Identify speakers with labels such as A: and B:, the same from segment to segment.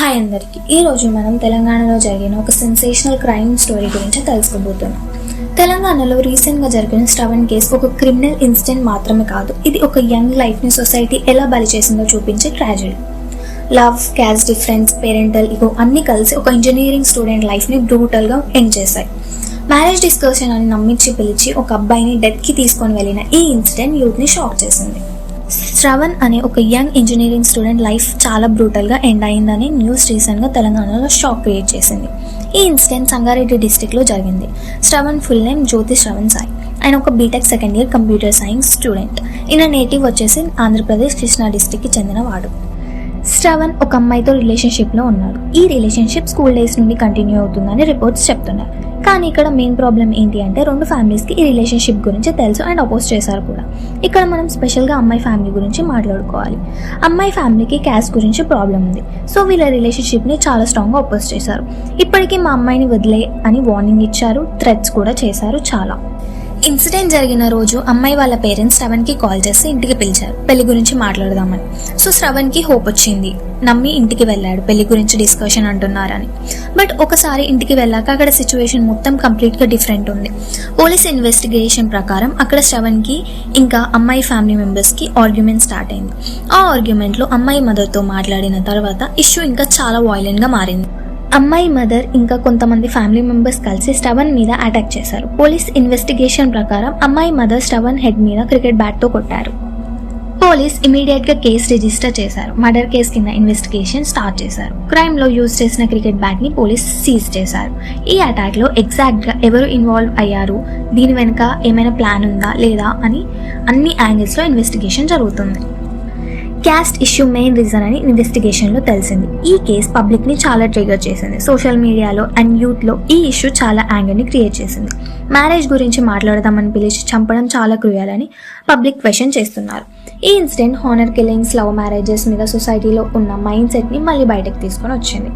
A: Hi అందరికీ. ఈ రోజు మనం తెలంగాణలో జరిగిన ఒక సెన్సేషనల్ క్రైమ్ స్టోరీ గురించి తెలుసుకోబోతున్నాం. తెలంగాణలో రీసెంట్గా జరిగిన స్టవన్ కేసు ఒక క్రిమినల్ ఇన్సిడెంట్ మాత్రమే కాదు ఇది ఒక యంగ్ లైఫ్ని సొసైటీ ఎలా బలి చేసిందో చూపించే tragedy love caste difference parental ego అన్ని కలిసి ఒక ఇంజనీరింగ్ స్టూడెంట్ లైఫ్ని బ్రూటల్గా ఎండ్ చేశాయి. మ్యారేజ్ డిస్కషన్ అని నమ్మించి పిలిచి ఒక అబ్బాయిని డెత్కి తీసుకొని వెళ్ళిన ఈ ఇన్సిడెంట్ యూత్ని షాక్ చేసింది. శ్రవణ్ అనే ఒక యంగ్ ఇంజనీరింగ్ స్టూడెంట్ లైఫ్ చాలా బ్రూటల్గా ఎండ్ అయిందని న్యూస్ రీసెంట్గా తెలంగాణలో షాక్ క్రియేట్ చేసింది. ఈ ఇన్సిడెంట్ సంగారెడ్డి డిస్టిక్లో జరిగింది. Shravan full name Jyothi Shravan Sai. ఆయన ఒక B Tech second year computer science student. ఈయన నేటివ్ వచ్చేసి ఆంధ్రప్రదేశ్ కృష్ణా డిస్టిక్కి చెందిన వాడు. శ్రవణ్ ఒక అమ్మాయితో రిలేషన్షిప్లో ఉన్నాడు. ఈ రిలేషన్షిప్ స్కూల్ డేస్ నుండి కంటిన్యూ అవుతుందని రిపోర్ట్స్ చెప్తున్నారు కానీ ఇక్కడ మెయిన్ ప్రాబ్లం ఏంటి అంటే రెండు ఫ్యామిలీస్కి ఈ రిలేషన్షిప్ గురించి తెలుసు అండ్ అపోజ్ చేశారు కూడా. ఇక్కడ మనం స్పెషల్గా అమ్మాయి ఫ్యామిలీ గురించి మాట్లాడుకోవాలి. అమ్మాయి ఫ్యామిలీకి క్యాస్ట్ గురించి ప్రాబ్లం ఉంది. సో వీళ్ళ రిలేషన్షిప్ని చాలా స్ట్రాంగ్గా అపోజ్ చేశారు. ఇప్పటికీ మా అమ్మాయిని వదిలే అని వార్నింగ్ ఇచ్చారు. థ్రెట్స్ కూడా చేశారు చాలా. ఇన్సిడెంట్ జరిగిన రోజు అమ్మాయి వాళ్ళ పేరెంట్స్ శ్రవణ్కి కాల్ చేసి ఇంటికి పిలిచారు. పెళ్ళి గురించి మాట్లాడదామని. సో శ్రవణ్కి హోప్ వచ్చింది. నమ్మి ఇంటికి వెళ్ళాడు. పెళ్ళి గురించి డిస్కషన్ అంటున్నారని. బట్ ఒకసారి ఇంటికి వెళ్ళాక అక్కడ సిచ్యువేషన్ మొత్తం కంప్లీట్గా డిఫరెంట్ ఉంది. పోలీస్ ఇన్వెస్టిగేషన్ ప్రకారం అక్కడ శ్రవణ్కి ఇంకా అమ్మాయి ఫ్యామిలీ మెంబర్స్కి ఆర్గ్యుమెంట్ స్టార్ట్ అయింది. ఆ ఆర్గ్యుమెంట్లో అమ్మాయి మదర్తో మాట్లాడిన తర్వాత ఇష్యూ ఇంకా చాలా వాయిలెంట్గా మారింది. అమ్మాయి మదర్ ఇంకా కొంతమంది ఫ్యామిలీ మెంబర్స్ కలిసి స్టవన్ మీద అటాక్ చేశారు. పోలీస్ ఇన్వెస్టిగేషన్ ప్రకారం అమ్మాయి మదర్ స్టవన్ హెడ్ మీద క్రికెట్ బ్యాట్తో కొట్టారు. పోలీస్ ఇమీడియట్గా కేసు రిజిస్టర్ చేశారు. మర్డర్ కేసు కింద ఇన్వెస్టిగేషన్ స్టార్ట్ చేశారు. క్రైమ్లో యూజ్ చేసిన క్రికెట్ బ్యాట్ని పోలీస్ సీజ్ చేశారు. ఈ అటాక్లో ఎగ్జాక్ట్గా ఎవరు ఇన్వాల్వ్ అయ్యారు? దీని వెనుక ఏమైనా ప్లాన్ ఉందా లేదా అని అన్ని యాంగిల్స్లో ఇన్వెస్టిగేషన్ జరుగుతుంది. క్యాస్ట్ ఇష్యూ మెయిన్ రీజన్ అని ఇన్వెస్టిగేషన్లో తెలిసింది. ఈ కేస్ పబ్లిక్ని చాలా ట్రిగర్ చేసింది. సోషల్ మీడియాలో అండ్ యూత్లో ఈ ఇష్యూ చాలా యాంగర్ని క్రియేట్ చేసింది. మ్యారేజ్ గురించి మాట్లాడదామని పిలిచి చంపడం చాలా క్రూయల్ అని పబ్లిక్ క్వశ్చన్ చేస్తున్నారు. ఈ incident honour killings love marriages మీద సొసైటీలో ఉన్న మైండ్ సెట్ని మళ్ళీ బయటకు తీసుకొని వచ్చింది.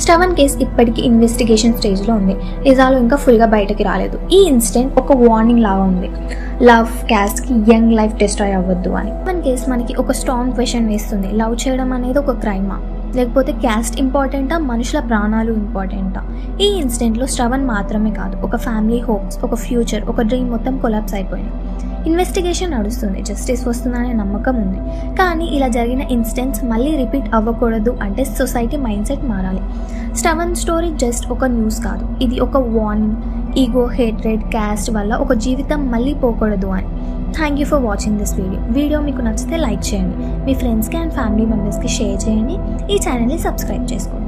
A: స్టవన్ కేస్ ఇప్పటికీ ఇన్వెస్టిగేషన్ స్టేజ్లో ఉంది. నిజాలు ఇంకా ఫుల్గా బయటకి రాలేదు. ఈ ఇన్సిడెంట్ ఒక వార్నింగ్ లాగా ఉంది. లవ్ క్యాస్ట్కి యంగ్ లైఫ్ డిస్ట్రాయ్ అవ్వద్దు అని. స్టవన్ కేస్ మనకి ఒక స్ట్రాంగ్ క్వశ్చన్ వేస్తుంది. లవ్ చేయడం అనేది ఒక క్రైమా? లేకపోతే క్యాస్ట్ ఇంపార్టెంటా? మనుషుల ప్రాణాలు ఇంపార్టెంటా? ఈ ఇన్సిడెంట్లో శ్రవణ్ మాత్రమే కాదు ఒక ఫ్యామిలీ హోప్స్ ఒక ఫ్యూచర్ ఒక డ్రీమ్ మొత్తం కొలాప్స్ అయిపోయింది ఇన్వెస్టిగేషన్ నడుస్తుంది. జస్టిస్ వస్తుందనే నమ్మకం ఉంది. కానీ ఇలా జరిగిన ఇన్సిడెంట్స్ మళ్ళీ రిపీట్ అవ్వకూడదు అంటే సొసైటీ మైండ్ సెట్ మారాలి. స్టవన్ స్టోరీ జస్ట్ ఒక న్యూస్ కాదు. ఇది ఒక వార్నింగ్. ఈగో హేట్రెడ్ క్యాస్ట్ వల్ల ఒక జీవితం మళ్ళీ పోకూడదు అని. Thank you for watching this video. Video మీకు నచ్చితే లైక్ చేయండి. మీ ఫ్రెండ్స్కి అండ్ ఫ్యామిలీ మెంబర్స్కి షేర్ చేయండి. ఈ ఛానల్ని సబ్స్క్రైబ్ చేసుకోండి.